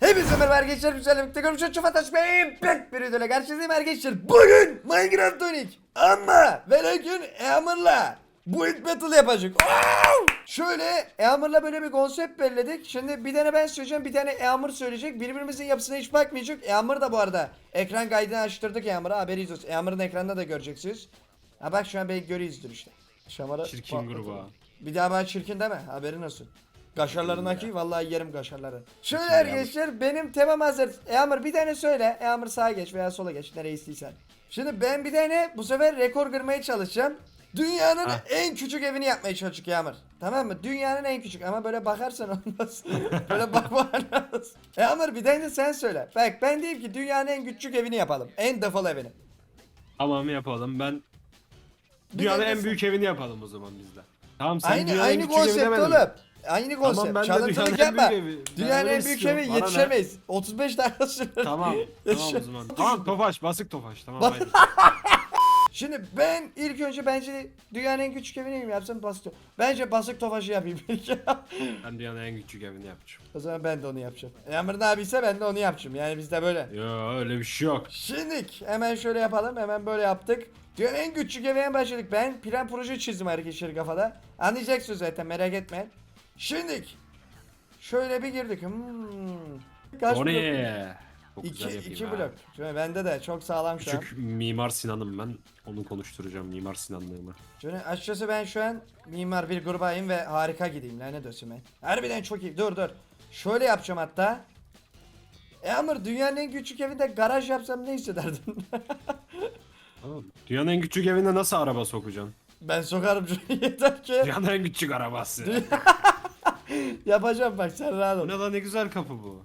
Hepinize merhaba arkadaşlar. Güzel birlikte görmüş çok fantastik bir bir videoyla karşınızdayım arkadaşlar. Bugün Minecraft Onik ama ve lakin Hammer'la Build Battle yapacak. Şöyle Hammer'la böyle bir konsept belirledik. Şimdi bir tane ben söyleyeceğim, bir tane Hammer söyleyecek. Birbirimizin yapısına hiç bakmayacak. Hammer da bu arada ekran kaydını açtırdık Hammer'a. Haberiniz olsun. Hammer'ın ekranda da göreceksiniz. Ha bak şu an belki görüyoruzdur işte. Şamar'a Çirkin gruba. Bir daha bana çirkin deme haberin olsun. Kaşarlarındaki vallahi yerim kaşarları. Şöyle arkadaşlar benim temam hazır. Eamur bir tane söyle. Eamur sağa geç veya sola geç nereye istiysen. Şimdi ben bir tane bu sefer rekor kırmaya çalışacağım. Dünyanın Hah. en küçük evini yapmaya çalışacak Eamur. Tamam mı? Dünyanın en küçük ama böyle bakarsan olmaz. böyle bakman lazım. Eamur bir tane de sen söyle. Bak ben diyeyim ki dünyanın en küçük evini yapalım. En defol evini. Tamam yapalım. Ben Bir dünyanın de en büyük evini yapalım o zaman bizde. Tamam sen Aynı dünyanın en aynı küçük evi konsept demedin mi? oğlum. Aynı konsept. Tamam ben de dünyanın en büyük evi. Ben Dünyanın öyle en büyük istiyorum. evi Bana ne? yetişemeyiz. 35 dakika sürer. Tamam. tamam o zaman. Tamam Tofaş basık Tofaş. Tamam haydi. Şimdi ben ilk önce bence dünyanın en küçük evini mi yapsam basit. Bence basık tofaşı yapayım ilk. Ben dünyanın en küçük evini yapacağım. o zaman ben de onu yapacağım. Emre ne abiyse ben de onu yapacağım. Yani bizde böyle. Yo öyle bir şey yok. Şimdi hemen şöyle yapalım. Hemen böyle yaptık. Dünyanın en küçük evine başladık. Ben plan proje çizdim arkadaşlar kafada. Anlayacaksınız zaten merak etmeyin. Şimdi şöyle bir girdik. Hmm. Kaç O ne? Çok İki, güzel yapayım iki ha. blok. Şöyle bende de çok sağlam şu an. Küçük Mimar Sinan'ım ben. Onu konuşturacağım Mimar Sinanlığımı. Şöyle açıkçası ben şu an mimar bir grubayım ve harika gideyim lanet olsun ben. Harbiden çok iyi. Dur dur. Şöyle yapacağım hatta. E Amr dünyanın en küçük evinde garaj yapsam ne hissederdin? Dünyanın en küçük evine nasıl araba sokacaksın? ben sokarım şunu yeter ki. Dünyanın en küçük arabası. Yapacağım bak sen rahat ol. ne lan ne güzel kapı bu.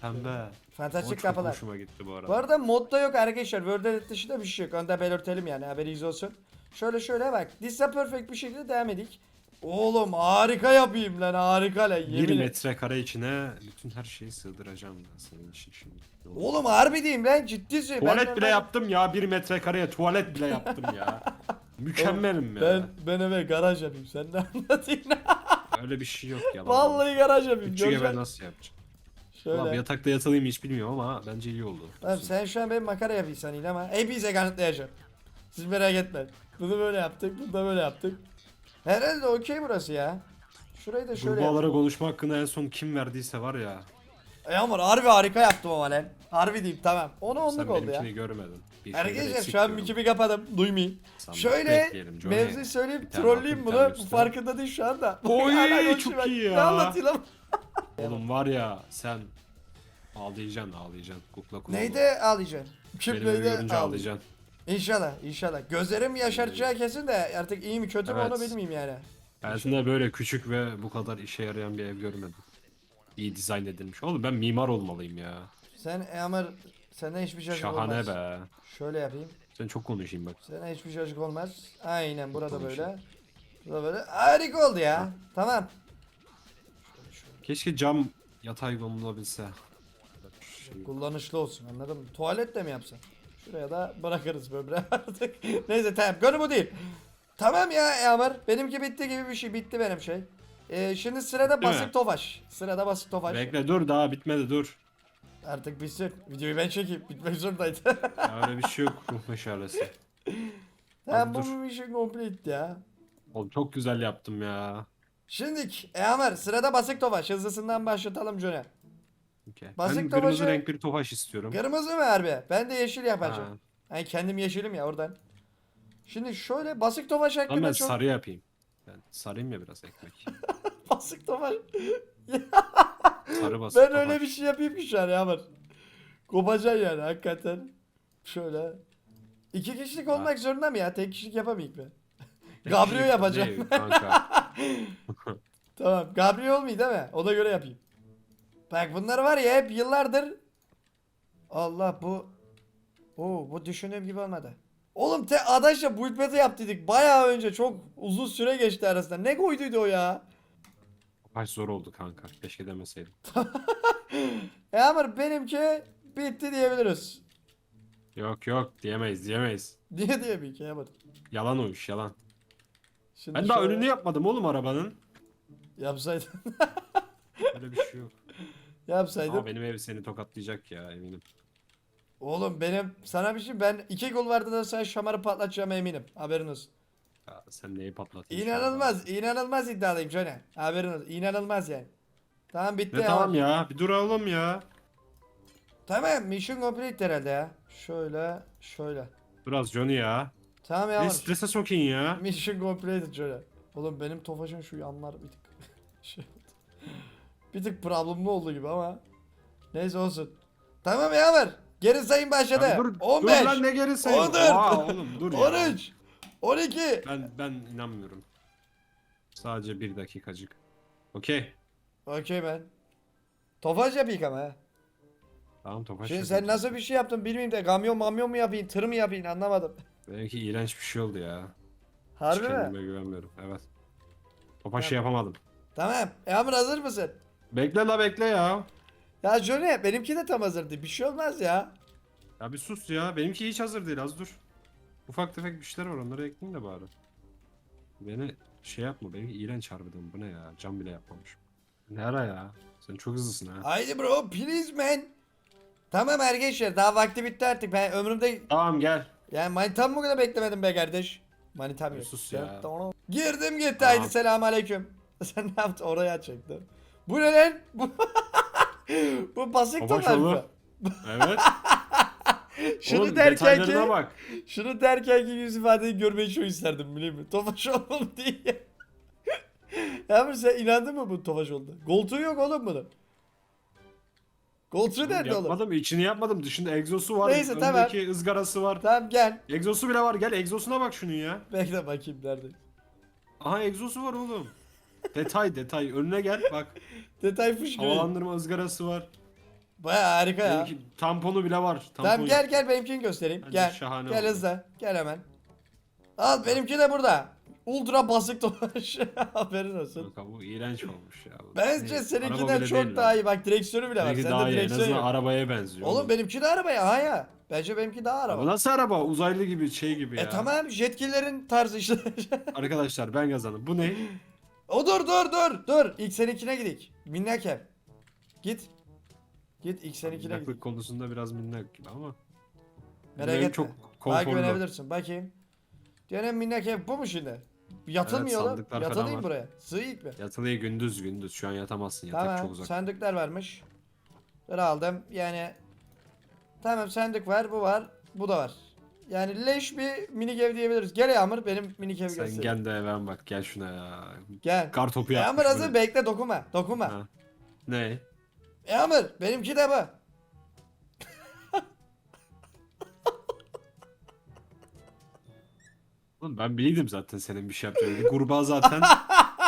Pembe. Fantastik çok kapılar. hoşuma gitti bu arada. Bu arada modda yok arkadaşlar. World Edit dışında bir şey yok. Onu da belirtelim yani haberiniz olsun. Şöyle şöyle bak. İs perfect bir şekilde devam edik. Oğlum harika yapayım lan harika lan yemin ederim. metrekare içine bütün her şeyi sığdıracağım ben senin için şimdi. Oğlum harbi diyeyim lan ciddi. Ben Tuvalet bile normal- yaptım ya bir metrekareye tuvalet bile yaptım ya. Mükemmelim ya. Ben ben eve garaj yapayım. Sen ne anlatıyorsun? Öyle bir şey yok ya. Vallahi garaj yapayım. Eve Göreceksin. nasıl yapacağım? Şöyle. Ulan yatakta yatalayım hiç bilmiyorum ama bence iyi oldu. Tamam sen şu an benim makara yapıyorsun yine ama hepinize kanıtlayacağım. Siz merak etmeyin. Bunu böyle yaptık, bunu da böyle yaptık. Herhalde okey burası ya. Şurayı da şöyle yap. Kurbağalara konuşma hakkında en son kim verdiyse var ya. Ey Amur harbi harika yaptım ama lan. Harbi diyeyim tamam. Onu onluk Sen oldu ya. benimkini görmedin. Bir şeyler Arkadaşlar eksik şu an diyorum. mikimi kapadım. Duymayın. Sandık Şöyle bekleyelim, Johnny. mevzu söyleyeyim Bir tane trolleyeyim altın, bir bunu. tane Bu üstüne. farkında değil şu anda. Oy, Hala konuşuyor çok bak. iyi Ne ya. anlatayım lan? Oğlum var ya sen ağlayacaksın ağlayacaksın. Kukla kukla. Neydi ağlayacaksın? Kim Benim neydi görünce ağlayacaksın? ağlayacaksın. İnşallah inşallah. Gözlerim yaşaracağı kesin de artık iyi mi kötü mü Evet. onu bilmeyeyim yani. Hayatımda böyle küçük ve bu kadar işe yarayan bir ev görmedim. İyi dizayn edilmiş. Oğlum ben mimar olmalıyım ya. Sen e, Amr senden hiçbir çocuk Şahane olmaz. be. Şöyle yapayım. Sen çok konuşayım bak. Sana hiçbir çocuk olmaz. Aynen burada böyle. Burada böyle. Harika oldu ya. Tamam. Keşke cam yatay konulabilse. Şey, Kullanışlı olsun anladın mı? Tuvalet de mi yapsan? Şuraya da bırakırız böbreği artık. Neyse tamam konu bu değil. Tamam ya Eamur. Benimki bitti gibi bir şey. Bitti benim şey. Ee, şimdi sırada Değil mi? basık tofaş. Sırada basık tofaş. Bekle dur daha bitmedi dur. Artık bitsin. Videoyu ben çekeyim. Bitmek zorundaydı. Ya öyle bir şey yok ruh meşalesi. tamam bu dur. bir şey complete ya. Oğlum çok güzel yaptım ya. Şimdik Eamur sırada basık tofaş. Hızlısından başlatalım Johnny. Okay. Basit ben kırmızı tofaşı- renk bir tofaş istiyorum. Kırmızı mı harbi? Ben de yeşil Ha. yapacağım. Yani kendim yeşilim ya oradan. Şimdi şöyle basık tofaş Ama hakkında ben çok... sarı yapayım. Ben sarayım ya biraz ekmek. basık tofaş. Sarı basık ben öyle bir şey yapayım ki şu an ya bak. Kopacaksın yani hakikaten. Şöyle. İki kişilik olmak zorunda mı ya? Tek kişilik yapamayayım ben. Gabriel yapacağım. Tamam. Gabriel olmayı değil mi? Ona göre yapayım. Bak bunlar var ya hep yıllardır. Allah bu. Oo bu düşündüğüm gibi olmadı. Oğlum te adaşla build beta yaptıydık. Bayağı önce çok uzun süre geçti arasında. Ne koyduydu o ya? Tofaş zor oldu kanka. Keşke demeseydim. E ama benimki bitti diyebiliriz. Yok yok diyemeyiz diyemeyiz. Niye diyemeyim ki Emir? Yalan o iş yalan. Şimdi Ben daha şöyle- önünü yapmadım oğlum arabanın. Yapsaydın. Öyle bir şey yok. Yapsaydın. Ama benim ev seni tokatlayacak ya eminim. Oğlum benim sana bir şey ben iki gol vardı da sen şamarı patlatacağıma eminim. Haberin olsun. Ya sen neyi patlatıyorsun? İnanılmaz, inanılmaz iddialıyım Johnny. Haberin olsun. İnanılmaz yani. Tamam bitti Ne ya. tamam ya bir dur oğlum ya. Tamam mission complete herhalde ya. Şöyle, şöyle. Biraz Johnny ya. Tamam ya. Ne strese sokayım ya. Mission complete şöyle. Oğlum benim Tofaş'ın şu yanlar bir tık şey oldu. Bir tık problemli oldu gibi ama. Neyse olsun. Tamam ya var. Geri sayım başladı. Ya dur, 15. Dur lan ne gerisi? 14. Oha oğlum dur ya. 13. 12. Ben, ben inanmıyorum. Sadece bir dakikacık. Okey. Okey ben. Tofaş yapayım ama ha. Tamam topaç. Şimdi yapayım. sen nasıl bir şey yaptın bilmiyorum da kamyon mamyon mu yapayım tır mı yapayım anlamadım. Benimki iğrenç bir şey oldu ya. Hiç Harbi mi? kendime güvenmiyorum. Evet. Topaşı yapamadım. Tamam. Yağmur hazır mısın? Bekle la bekle ya. Ya Johnny benimki de tam hazırdı. Bir şey olmaz ya. Ya bir sus ya. Benimki hiç hazır değil az dur. Ufak tefek bir şeyler var onları ekleyeyim de bari. Beni şey yapma benimki iğrenç harbiden bu ne ya cam bile yapmamış. Ne ara ya? Sen çok hızlısın ha. Haydi bro please man. Tamam arkadaşlar daha vakti bitti artık. Ben ömrümde Tamam gel. yani manitam bu kadar beklemedim be kardeş. Manitam yok. sus ya. Girdim gitti Tamam. haydi selamun aleyküm. Sen ne yaptın oraya açacaktın. Bu ne lan? Bu, bu topar mı? Evet. Şunu Oğlum, derken ki bak. Şunu derken ki yüz ifadeyi görmeyi çok isterdim biliyor musun? Tofaş oğlum diye. Yağmur sen inandın mı bu Tofaş oldu? Koltuğu yok oğlum bunun. Koltuğu nerede oğlum? yapmadım içini yapmadım dışında egzosu var. Neyse, tamam. öndeki ızgarası var. Tamam gel. Egzosu bile var gel egzosuna bak şunun ya. Bekle bakayım nerede. Aha egzosu var oğlum. detay detay önüne gel bak. Detay fışkırıyor. Havalandırma ızgarası var. Baya harika ya. Benimki tamponu bile var. Tampon Tamam gel gel benimkini göstereyim. Bence gel. şahane gel oldu. Gel hemen. Al benimki de burada. Ultra basık Tofaş. Haberin olsun. Kanka bu iğrenç olmuş ya. Bu Bence ne? Araba seninkinden bile çok değil daha lan. iyi. Bak direksiyonu bile var. Benimki Sende daha iyi en direksiyon azından yok. arabaya benziyor. Oğlum benimki de araba ya. Ha ya. Bence benimki daha araba. Bu nasıl araba? Uzaylı gibi şey gibi ya. E tamam jetkilerin tarzı işte. Arkadaşlar ben kazandım. Bu ne? o dur dur dur dur. İlk seninkine gidik. Minnak ev. Git. Git ilk seninkine Minnaklık gidik. konusunda biraz minnak gibi ama. Merak etme. çok Bana konforlu. güvenebilirsin. Bakayım. Diyelim minnak ev bu mu şimdi? Yatılmıyor Evet, sandıklar falan Yatılayım var. buraya. Sığıyık mı? Yatılıyı gündüz gündüz. Şu an yatamazsın. Yatak Tamam. çok uzak. Sandıklar varmış. Dur aldım. Yani tamam sandık var. Bu var. Bu da var. Yani leş bir minik ev diyebiliriz. Gel Yağmur benim minik evi Sen göstereyim. gel de ben bak gel şuna ya. Gel. Kar topu Yağmur yapmış. hazır böyle. bekle dokunma. Dokunma. Ha. Ne? Yağmur benimki de bu. Oğlum ben biliyordum zaten senin bir şey yapacağını. Kurbağa zaten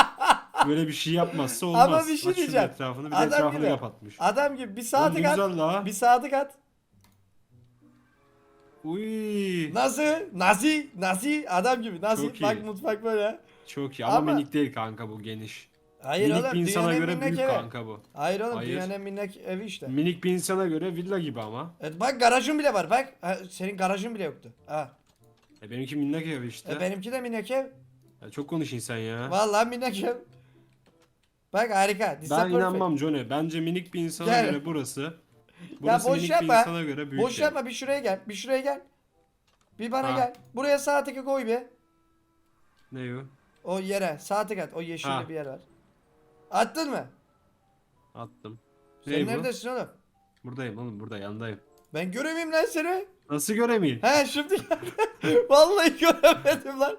böyle bir şey yapmazsa olmaz. Ama bir şey şunun diyeceğim. Etrafını bir de Adam etrafını gibi. kapatmış. Adam gibi bir Oğlum kat. güzel la. Bir saati kat. Uy. Nasıl? Nasıl? Nasıl? Adam gibi. Çok iyi. Bak mutfak böyle. Çok iyi ama, Ama- minik değil kanka bu geniş. Hayır minik oğlum. bir insana dünyanın göre büyük evi. kanka bu. Hayır oğlum Hayır. dünyanın en minnak evi işte. Minik bir insana göre villa gibi ama. Evet, bak garajın bile var bak. Ha, senin garajın bile yoktu. Ha. E benimki minnak ev işte. E, benimki de minnak ev. Ya çok konuşun sen ya. Vallahi minnak ev. Bak harika. This is ben perfect. inanmam Johnny. Bence minik bir insana Gel. göre burası. Burası boş minik yapma. bir insana göre büyük. Boş ev. yapma bir şuraya gel. Bir şuraya gel. Bir bana Ha. gel. Buraya sağ tıkı koy bir. Ne o? O yere sağ tık at. O yeşilli Ha. bir yer var. Attın mı? Attım. Sen bu? neredesin oğlum? Buradayım oğlum burada yandayım. Ben göremeyim lan seni. Nasıl göremeyeyim? He şimdi Vallahi göremedim lan.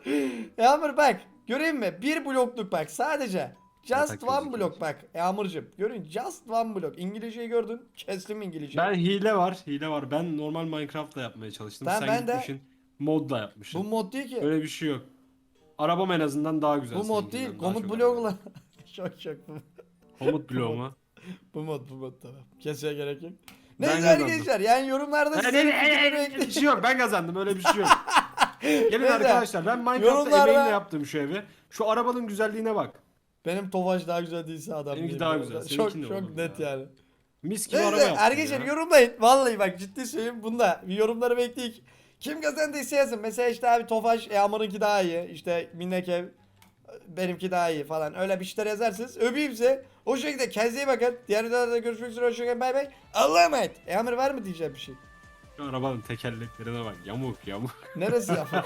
Yağmur bak. Göreyim mi? Bir blokluk bak sadece. Just Yatak one gözüküyor. block bak. Yağmurcuğum. Görün just one block. İngilizceyi gördün. Kestim İngilizceyi. Ben hile var, hile var. Ben normal Minecraft'la yapmaya çalıştım. Tamam, Sen ben de- gitmişsin modla yapmışsın. Bu mod değil ki. Öyle bir şey yok. Arabam en azından daha güzel. Bu mod seninkinden, değil. daha Komut çok bloğu lan. şok şok bu. Komut bloğu mu? Bu mod bu mod tamam. Kesmeye gerek yok. Ben Neyse kazandım. arkadaşlar yani yorumlarda Öyle sizin bir fikirleri öyle bir şey yok. Ben kazandım. Öyle bir şey yok. Gelin Neyse. arkadaşlar ben Minecraft'ta Yorumlarda- emeğimle yaptım şu evi. Şu arabanın güzelliğine bak. Benim Tofaş daha güzel değilse adam Benimki değil daha bu güzel, arada. seninki Çok çok oğlum net ya? yani. Mis gibi araba Neyse yaptım arkadaşlar ya. yorumlayın. Vallahi bak ciddi söyleyeyim bunda. Bir yorumları bekleyin. Kim kazandıysa yazın. Mesela işte abi Tofaş Yağmur'unki daha iyi. İşte Minnek ev. Benimki daha iyi falan öyle bir şeyler yazarsınız. Öpeyim size. O şekilde kendinize iyi bakın. Diğer videolarda görüşmek üzere. Hoşçakalın. Bay bay. Allah'a emanet. Eamur var mı diyeceğim bir şey? Şu arabanın tekerleklerine bak yamuk yamuk. Neresi ya?